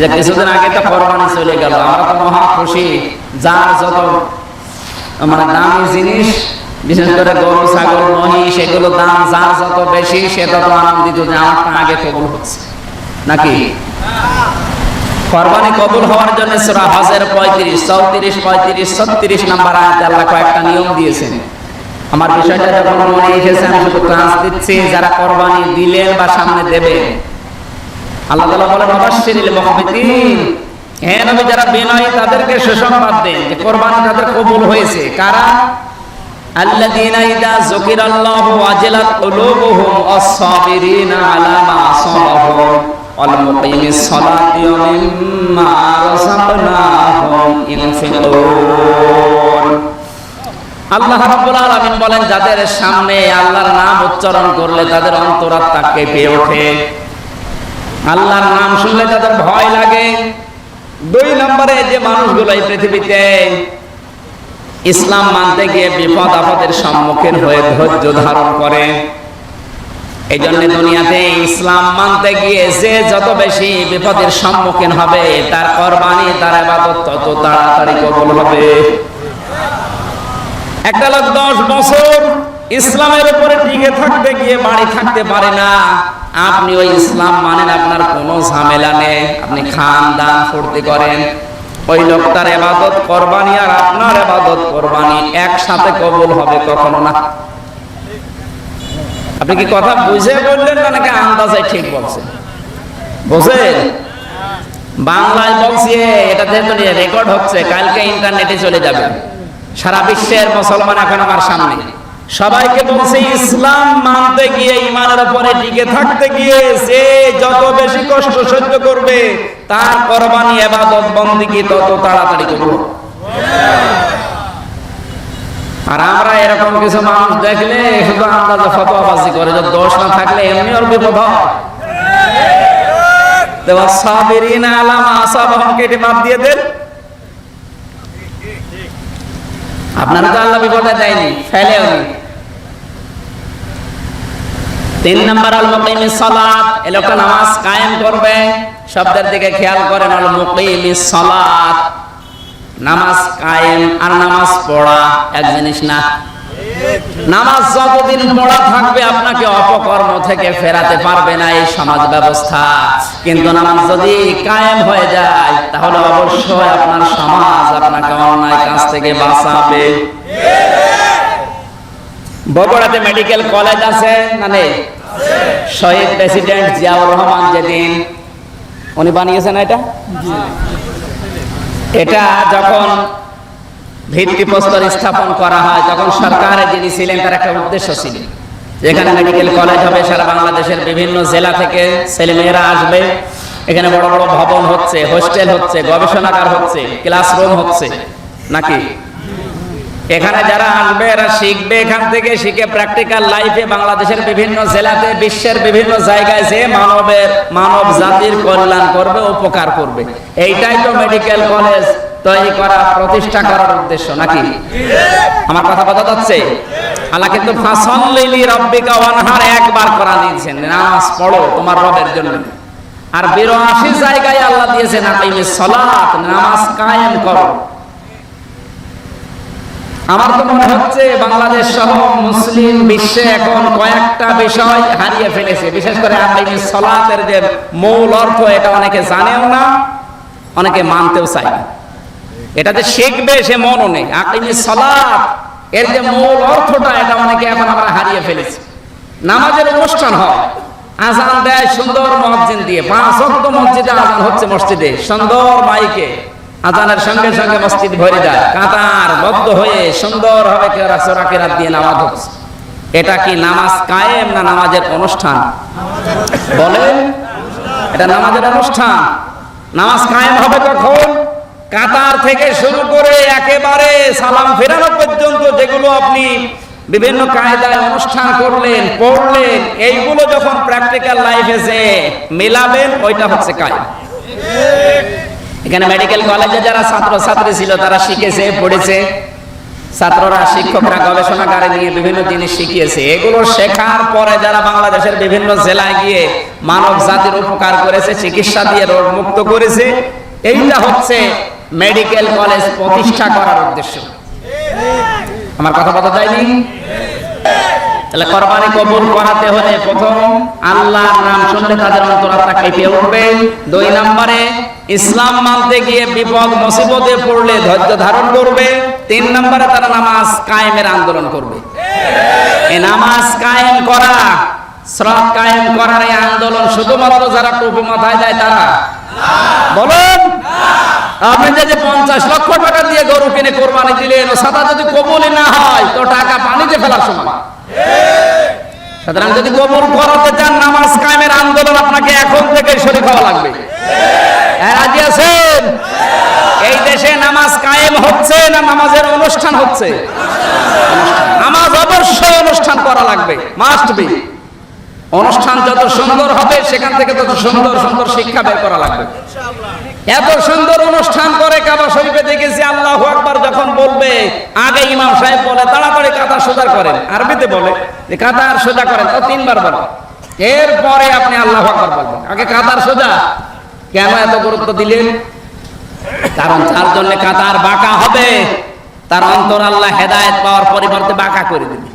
যে কিছুদিন আগে তো কোরবানি চলে গেল। আমরা তো মহা খুশি। যার যত মানে দামি জিনিস, বিশেষ করে গরু, ছাগল মহিষ এগুলো দাম যার যত বেশি, সে তত আনন্দিত যে আমারটা আগে কবুল হচ্ছে। নাকি? কোরবানি কবুল হওয়ার জন্য সূরা হজের 35 34 35 36 নাম্বার আয়াতে আল্লাহ কয়েকটা নিয়ম দিয়েছেন। আমার বিষয়টা যখন মনে এসেছে শুধু ক্লাস দিচ্ছি, যারা কোরবানি দিলেন বা সামনে দেবেন আল্লাহ বলেন অবশ্যিরিল মুহবিতিন হে নবী, যারা তাদেরকে সুসংবাদ দেন যে তাদের কবুল হয়েছে। কারা? আল্লাহ রাব্বুল আলামিন বলেন, যাদের সামনে আল্লাহর নাম উচ্চারণ করলে তাদের অন্তরাত্মা কেঁপে ওঠে। আল্লাহর নাম শুনলে তাদের ভয় লাগে। দুই নম্বরে যে মানুষগুলো এই পৃথিবীতে ইসলাম মানতে গিয়ে বিপদ আপদের সম্মুখীন হয়ে ধৈর্য ধারণ করে এই জন্য দুনিয়াতে ইসলাম মানতে গিয়ে যে যত বেশি বিপদের সম্মুখীন হবে, তার কোরবানি, তার আবাদত তত তাড়াতাড়ি কবুল হবে। একটা লোক দশ বছর ইসলামের উপরে টিকে থাকতে গিয়ে বাড়ি থাকতে পারে না। আপনি ওই ইসলাম মানেন, আপনার কোনো ঝামেলা নেই। আপনি খান দান ফুর্তি করেন। ওই লোকটার এবাদত কোরবানি আর আপনার এবাদত কোরবানি একসাথে কবুল হবে কখনো না। আপনি কি কথা বুঝে বললেন না নাকি আন্দাজে ঠিক বলছেন বুঝেন বাংলায় বলছি এটা যেহেতু রেকর্ড হচ্ছে, কালকে ইন্টারনেটে চলে যাবে। সারা বিশ্বের মুসলমান এখন আমার সামনে। সবাইকে বলছে, ইসলাম মানতে গিয়ে, ইমানের উপরে টিকে থাকতে গিয়ে যে যত বেশি কষ্ট সহ্য করবে, তার কোরবানি, এবাদত, বন্দিগি তত তাড়াতাড়ি করব আর আমরা এরকম কিছু মানুষ দেখলে শুধু আন্দাজে ফতোয়াবাজি করে যে দোষ না থাকলে এমনি ওর বিপদ হয়। সাবিরিনা আলামা আসাবাহম, কেটে বাদ দিয়ে দেন। আপনারা তো আল্লাহ বিপদে দেয়নি, ফেলেও তিন নম্বর আল মুকিমি সালাত, এ লোকটা নামাজ কায়েম করবে, শব্দের দিকে খেয়াল করেন আল মুকিমি সালাত। নামাজ কায়েম আর নামাজ পড়া, এক জিনিস না নামাজ যতদিন পড়া থাকবে আপনাকে অপকর্ম থেকে ফেরাতে পারবে না এই সমাজ ব্যবস্থা। কিন্তু নামাজ যদি কায়েম হয়ে যায় তাহলে অবশ্যই আপনার সমাজ আপনাকে অন্যায় কাজ থেকে বাঁচাবে। বগুড়াতে মেডিকেল কলেজ আছে না নেই? শহীদ প্রেসিডেন্ট জিয়াউর রহমান যেদিন উনি বানিয়েছেন এটা? এটা যখন ভিত্তিপ্রস্তর স্থাপন করা হয়। তখন সরকারের যিনি ছিলেন, তার একটা উদ্দেশ্য ছিল। যেখানে মেডিকেল কলেজ হবে, সারা বাংলাদেশের বিভিন্ন জেলা থেকে ছেলেমেয়েরা আসবে। এখানে বড় বড় ভবন হচ্ছে, হোস্টেল হচ্ছে, গবেষণাগার হচ্ছে ক্লাসরুম হচ্ছে। নাকি? এখানে যারা আসবে, এরা শিখবে এখান থেকে, শিখে প্র্যাকটিক্যাল লাইফে বাংলাদেশের বিভিন্ন জেলাতে, বিশ্বের বিভিন্ন জায়গায় যে মানবের, মানব জাতির কল্যাণ করবে, উপকার করবে। এইটাই তো মেডিকেল কলেজ তৈরি করা, প্রতিষ্ঠা করার উদ্দেশ্য নাকি? আমার কথা কথা যাচ্ছে? আল্লাহ কিন্তু একবার করা দিয়েছেন, নামাজ পড়ো তোমার রবের জন্য। আর বিরাশি জায়গায় আল্লাহ দিয়েছেন নামাজ কায়েম করো। আমার তো মনে হচ্ছে বাংলাদেশ সহ মুসলিম বিশ্বে এখন কয়েকটা বিষয় হারিয়ে ফেলেছে। বিশেষ করে সালাতের যে মূল অর্থ, এটা অনেকে জানেও না, অনেকে মানতেও চায় না। এটা যে শিখবে সে মনও নেই। আকিমিস সালাত, এর যে মূল অর্থটা এটা অনেকে এখন আমরা হারিয়ে ফেলেছি। নামাজের অনুষ্ঠান হয়, আজান দেয় সুন্দর মসজিদ দিয়ে, পাঁচ অক্ট মসজিদে আজান হচ্ছে মসজিদে, সুন্দর মাইকে আজানের সঙ্গে সঙ্গে মসজিদ ভরে যায় কাতার বদ্ধ হয়ে সুন্দর হবে কেরা চোরাকেরাত দিয়ে নামাজ হচ্ছে। এটা কি নামাজ কায়েম না নামাজের অনুষ্ঠান? বলেন, এটা নামাজের অনুষ্ঠান। নামাজ কায়েম হবে কখন? কাতার থেকে শুরু করে একেবারে সালাম ফেরানো পর্যন্ত যেগুলো আপনি বিভিন্ন কায়দায় অনুষ্ঠান করলেন, পড়লেন, এইগুলো যখন প্র্যাকটিক্যাল লাইফে যে মেলাবেন, ওইটা হচ্ছে কায় এখানে মেডিকেল কলেজে যারা ছাত্র ছাত্রী ছিল, তারা শিখেছে, পড়েছে। ছাত্ররা শিক্ষকরা, গবেষণাগারে নিয়ে বিভিন্ন জিনিস শিখিয়েছে। এগুলো শেখার পরে যারা বাংলাদেশের বিভিন্ন জেলায় গিয়ে মানব জাতির উপকার করেছে, চিকিৎসা দিয়ে রোগ মুক্ত করেছে, এইটা হচ্ছে মেডিকেল কলেজ প্রতিষ্ঠা করার উদ্দেশ্য। আমার কথা বলা যায়নি? তাহলে কোরবানি কবুল করাতে হলে প্রথম আল্লাহর নাম শুনলে তাদের অন্তরাত্মা কেঁপে উঠবে। দুই নম্বরে, ইসলাম মানতে গিয়ে বিপদ, মুসিবতে পড়লে ধৈর্য ধারণ করবে। তিন নম্বরে, তারা নামাজ কায়েমের আন্দোলন করবে। এই নামাজ কায়েম করা শ্রত কায়েম করার এই আন্দোলন শুধুমাত্র যারা টুপি মাথায় দেয় তারা। বলুন। আপনি যদি পঞ্চাশ লক্ষ টাকা দিয়ে গরু কিনে কোরবানি দিলেন ও সাদা যদি না হয় তো টাকা পানিতে ফেলার সময়। সুতরাং যদি করাতে চান নামাজ কায়েমের আন্দোলন আপনাকে এখন থেকে শরীর হওয়া লাগবে। হ্যাঁ, রাজি আছেন? এই দেশে নামাজ কায়েম হচ্ছে না নামাজের অনুষ্ঠান হচ্ছে? নামাজ অবশ্যই অনুষ্ঠান করা লাগবে মাস্ট বি অনুষ্ঠান যত সুন্দর হবে সেখান থেকে তত সুন্দর সুন্দর শিক্ষা বের করা লাগবে। এত সুন্দর অনুষ্ঠান করে কাবা শরীফে দেখেছি, আল্লাহ আকবার যখন বলবে, আগে ইমাম সাহেব বলে, তাড়াতাড়ি কাতার সোজা করেন। আরবিতে বলে যে কাতার সোজা করেন তো তিনবার বলে। এরপরে আপনি আল্লাহ আকবার বলবেন। আগে কাতার সোজা। কেন এত গুরুত্ব দিলেন? কারণ যার জন্য কাতার বাঁকা হবে। তার অন্তর আল্লাহ হেদায়েত পাওয়ার পরিবর্তে বাঁকা করে দিবে।